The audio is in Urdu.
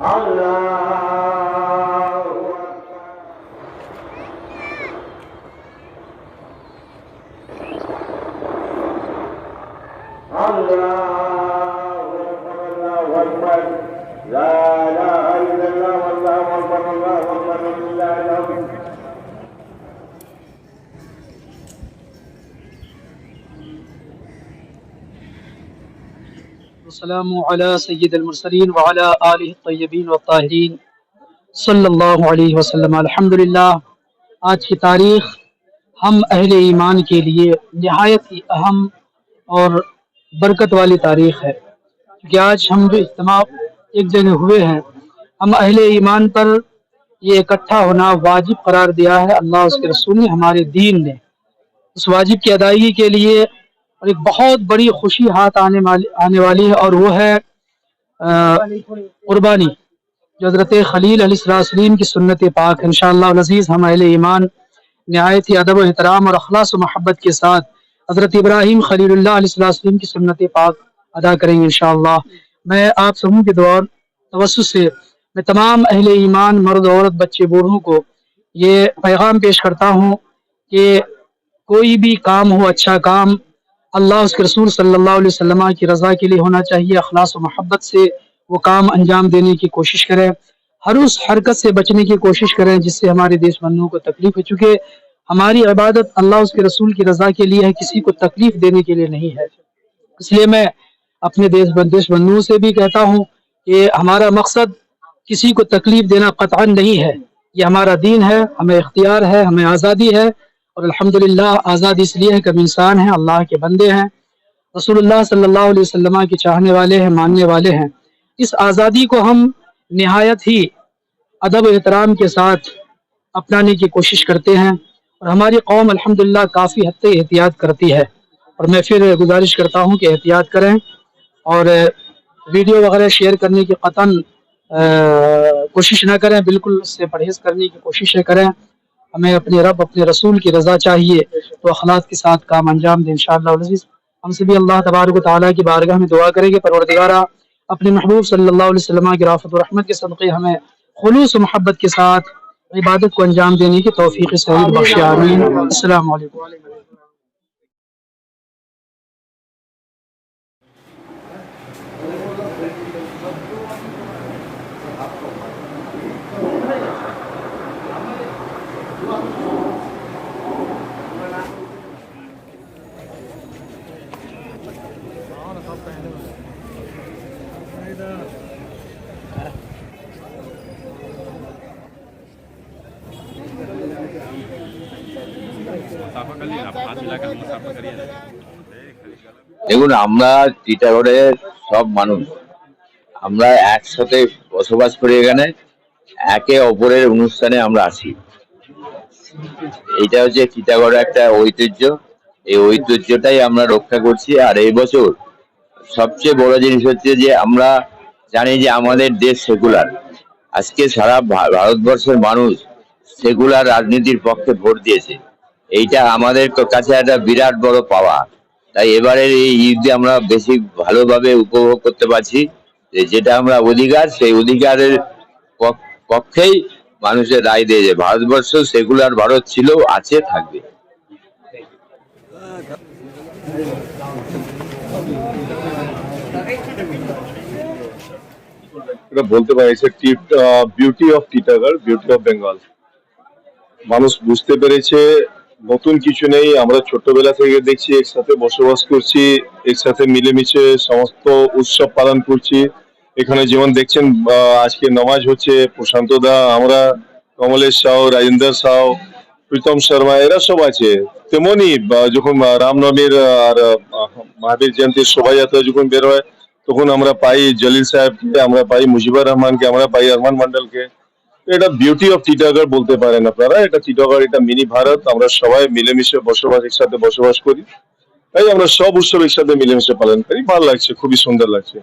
Allah. والسلام على سید المرسلین وعلى آلہ الطیبین والطاہرین صلی اللہ علیہ وسلم. الحمدللہ، آج کی تاریخ ہم اہل ایمان کے لیے نہایت ہی اہم اور برکت والی تاریخ ہے۔ کہ آج ہم جو اجتماع ایک جگہ ہوئے ہیں، ہم اہل ایمان پر یہ اکٹھا ہونا واجب قرار دیا ہے۔ اللہ اس کے رسول نے، ہمارے دین نے۔ اس واجب کی ادائیگی کے لیے اور ایک بہت بڑی خوشی ہاتھ آنے آنے والی ہے اور وہ ہے قربانی، جو حضرت خلیل علیہ السلام کی سنت پاک۔ ان شاء اللہ عزیز ہم اہل ایمان، نہایت ہی ادب و احترام اور اخلاص و محبت کے ساتھ حضرت ابراہیم خلیل اللہ علیہ السلام کی سنت پاک ادا کریں گے انشاءاللہ۔ میں آپ سبوں کے دور توسط سے میں تمام اہل ایمان، مرد، عورت، بچے، بوڑھوں کو یہ پیغام پیش کرتا ہوں کہ کوئی بھی کام ہو اچھا کام اللہ اس کے رسول صلی اللہ علیہ وسلم کی رضا کے لیے ہونا چاہیے، اخلاص و محبت سے وہ کام انجام دینے کی کوشش کریں ہر اس حرکت سے بچنے کی کوشش کریں جس سے ہمارے دیش بندوں کو تکلیف ہے چونکہ ہماری عبادت اللہ اس کے رسول کی رضا کے لیے ہے، کسی کو تکلیف دینے کے لیے نہیں ہے۔ اس لیے میں اپنے دیش دیش بندوؤں سے بھی کہتا ہوں کہ ہمارا مقصد کسی کو تکلیف دینا قطعا نہیں ہے۔ یہ ہمارا دین ہے، ہمیں اختیار ہے، ہمیں آزادی ہے۔ اور الحمدللہ آزاد اس لیے ہے کہ ہم انسان ہیں، اللہ کے بندے ہیں۔ رسول اللہ صلی اللہ علیہ وسلم کے چاہنے والے ہیں، ماننے والے ہیں۔ اس آزادی کو ہم نہایت ہی ادب و احترام کے ساتھ اپنانے کی کوشش کرتے ہیں۔ اور ہماری قوم الحمدللہ کافی حد تک احتیاط کرتی ہے۔ اور میں پھر گزارش کرتا ہوں کہ احتیاط کریں۔ اور ویڈیو وغیرہ شیئر کرنے کی قطن کوشش نہ کریں، بالکل اس سے پرہیز کرنے کی کوشش کریں۔ ہمیں اپنے رب، اپنے رسول کی رضا چاہیے، تو اخلاص کے ساتھ کام انجام دیں انشاءاللہ اللہ ہم سبھی اللہ تبارک و تعالیٰ کی بارگاہ میں دعا کریں گے، پروردگارہ، اپنے محبوب صلی اللہ علیہ وسلم کی رافت و رحمت کے صدقے ہمیں خلوص و محبت کے ساتھ عبادت کو انجام دینے کی توفیق سعید بخش آمین۔ السلام علیکم۔ দেখুন, আমরা টিটাগড়ের সব মানুষ। আমরা একসাথে বসবাস করি এখানে, একে অপরের অনুষ্ঠানে আমরা আসি এইটা হচ্ছে টিটাগড়ের একটা ঐতিহ্য। এই ঐতিহ্যটাই আমরা রক্ষা করছি। আর এই বছর সবচেয়ে বড় জিনিস হচ্ছে যে, আমরা জানি যে আমাদের দেশ সেকুলার। আজকে সারা ভারতবর্ষের মানুষ সেকুলার রাজনীতির পক্ষে ভোট দিয়েছে। এইটা আমাদের কাছে একটা বিরাট বড় পাওয়া। তাই এবারের এই ঈদে আমরা বেশি ভালোভাবে উপভোগ করতে পারছি। যেটা আমরা অধিকার, সেই অধিকারের পক- পক্ষেই মানুষের রায় দিয়েছে ভারতবর্ষ সেকুলার ভারত ছিল, আছে, থাকবে। বলতে পারি beauty of Titagarh beauty of Bengal মানুষ বুঝতে পেরেছে নতুন কিছু নেই আমরা ছোটবেলা থেকে দেখছি একসাথে বসবাস করছি একসাথে মিলেমিশে সমস্ত উৎসব পালন করছি। এখানে যেমন দেখছেন আজকে নামাজ হচ্ছে প্রশান্ত দা আমরা কমলেশ সাউ রাজেন্দ্র সাউ প্রীতম শর্মা এরা সব আছে। তেমনই যখন আহ, রামনবমীর আর মহাবীর জয়ন্তীর শোভাযাত্রা যখন বের হয় তখন আমরা পাই জলিল সাহেবকে আমরা পাই মুজিবুর রহমানকে আমরা পাই আরমান মন্ডলকে এটা বিউটি অফ টিটাগড় বলতে পারেন আপনারা। এটা টিটাগড় এটা মিনি ভারত আমরা সবাই মিলেমিশে বসবাস, একসাথে বসবাস করি। তাই আমরা সব উৎসব একসাথে মিলেমিশে পালন করি। ভালো লাগছে, খুবই সুন্দর লাগছে।